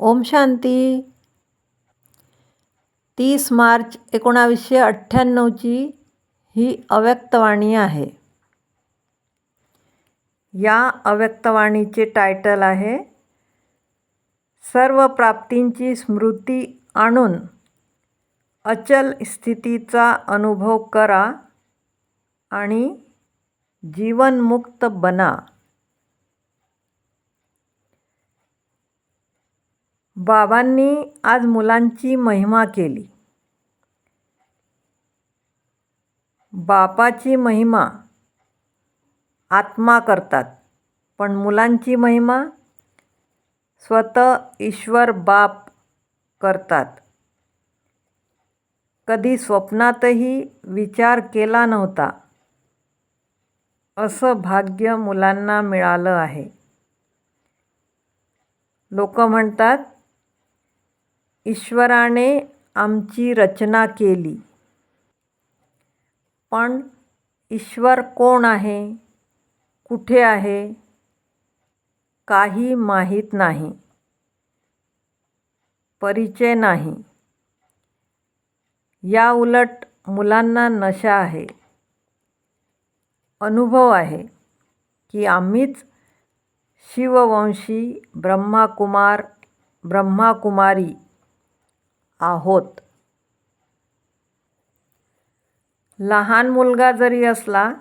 ओम शांती. तीस मार्च एकोणावीसशे अठ्ठ्याण्णवची ही अव्यक्तवाणी आहे. या अव्यक्तवाणीचे टायटल आहे सर्व प्राप्तींची स्मृती आणून अचल स्थितीचा अनुभव करा आणि जीवनमुक्त बना. बाबांनी आज मुलांची महिमा केली. बापाची महिमा आत्मा करतात पण मुलांची महिमा स्वतः ईश्वर बाप करतात. कधी स्वप्नातही विचार केला नव्हता असं भाग्य मुलांना मिळालं आहे. लोक म्हणतात ईश्वराने आमची रचना केली. पण ईश्वर कोण आहे? कुठे आहे? काही माहीत नाही. परिचय नाही. या उलट मुलांना नशा आहे. अनुभव आहे की आम्हीच शिववंशी ब्रह्माकुमार ब्रह्माकुमारी आहोत. लहान मुलगा जरी असला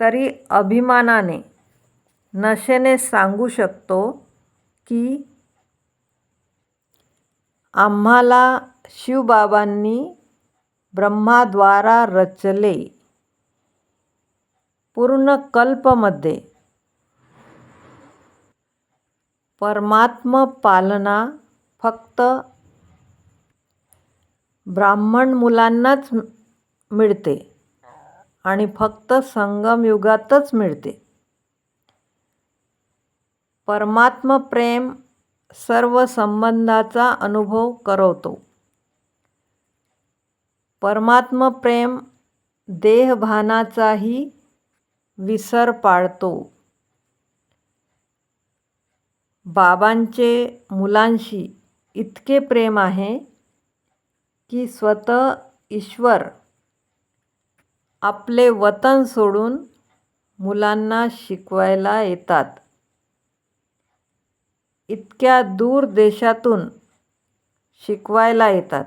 तरी अभिमानाने नशेने सांगू शकतो की आम्हाला शिवबाबांनी ब्रह्माद्वारा रचले. पूर्ण कल्पमध्ये परमात्म पालना फक्त ब्राह्मण मुलांनाच मिळते. आणि फक्त संगमयुगातच मिळते. परमात्म प्रेम सर्व संबंधाचा अनुभव करवतो. परमात्म प्रेम देहभानाचाही विसर पाळतो. बाबांचे मुलांशी इतके प्रेम आहे की स्वतः ईश्वर आपले वतन सोडून मुलांना शिकवायला येतात. इतक्या दूर देशातून शिकवायला येतात.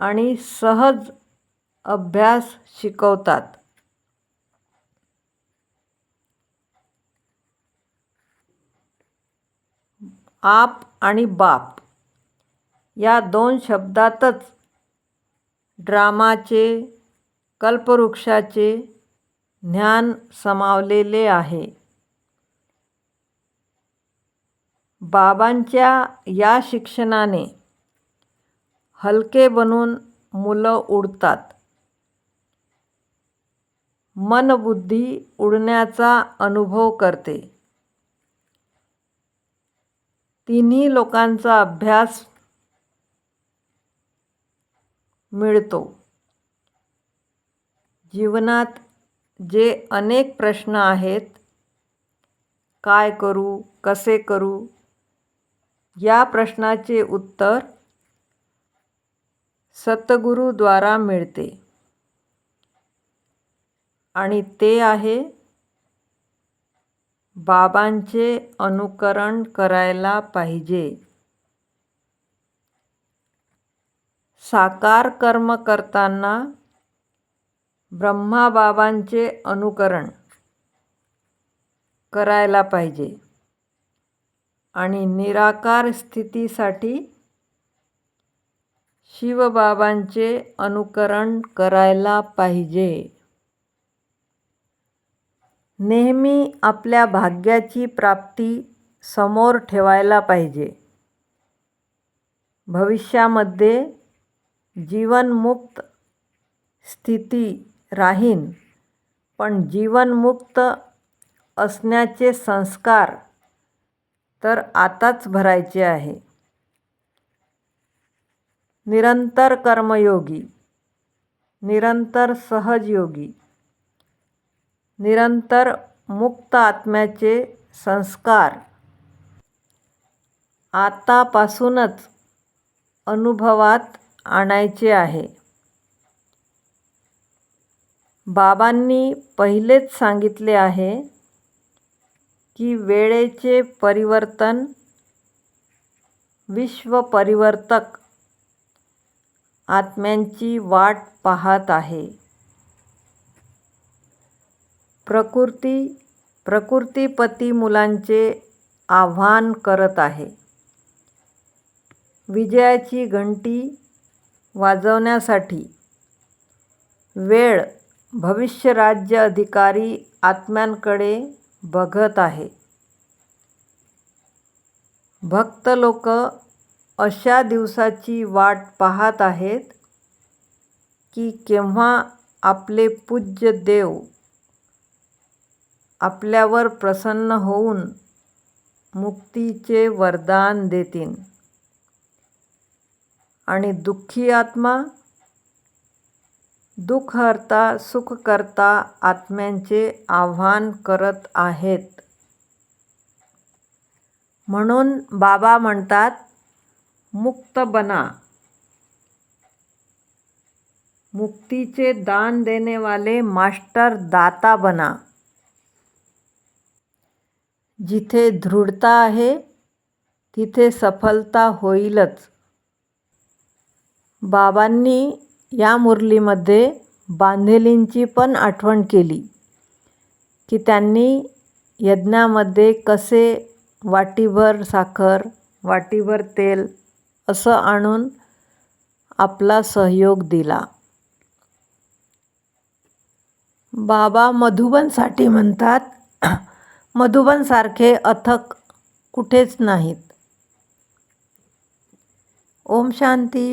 आणि सहज अभ्यास शिकवतात. आप आणि बाप. या दोन शब्दातच ड्रामाचे कल्पवृक्षाचे ज्ञान समावलेले आहे. बाबांच्या या शिक्षणाने हलके बनून मुलं उडतात. मनबुद्धी उडण्याचा अनुभव करते. तिन्ही लोकांचा अभ्यास मिळतो. जीवनात जे अनेक प्रश्न आहेत काय करू कसे करू या प्रश्नाचे उत्तर सतगुरूद्वारा मिळते. आणि ते आहे बाबांचे अनुकरण करायला पाहिजे. साकार कर्म करताना ब्रह्माबाबांचे अनुकरण करायला पाहिजे आणि निराकार स्थितीसाठी शिवबाबांचे अनुकरण करायला पाहिजे. नेहमी आपल्या भाग्याची प्राप्ती समोर ठेवायला पाहिजे. भविष्यामध्ये जीवनमुक्त स्थिती राहीन. पण जीवनमुक्त असण्याचे संस्कार तर आताच भरायचे आहे. निरंतर कर्मयोगी निरंतर सहजयोगी निरंतर मुक्त आत्म्याचे संस्कार आतापासूनच अनुभवात आणायचे आहे. बाबांनी पहिलेच सांगितले आहे की वेळेचे परिवर्तन विश्वपरिवर्तक आत्म्यांची वाट पाहत आहे. प्रकृती प्रकृतीपती मुलांचे आव्हान करत आहे. विजयाची घंटी वाजवण्यासाठी. वेळ भविष्य राज्य अधिकारी आत्म्यांकडे बघत आहे. भक्त लोक अशा दिवसाची वाट पाहत आहेत की केव्हा आपले पूज्य देव आपल्यावर प्रसन्न होऊन मुक्तीचे वरदान देतील. आणि दुःखी आत्मा दुःखहर्ता सुखकर्ता आत्म्यांचे आव्हान करत आहेत. म्हणून बाबा म्हणतात मुक्त बना. मुक्तीचे दान देणे वाले मास्टर दाता बना. जिथे दृढता आहे तिथे सफलता होईलच. बाबांनी या मुरलीमध्ये बांधेलींची पण आठवण केली की त्यांनी यज्ञामध्ये कसे वाटीभर साखर वाटीभर तेल असं आणून आपला सहयोग दिला. बाबा मधुबनसाठी म्हणतात मधुबनसारखे अथक कुठेच नाहीत. ओम शांती.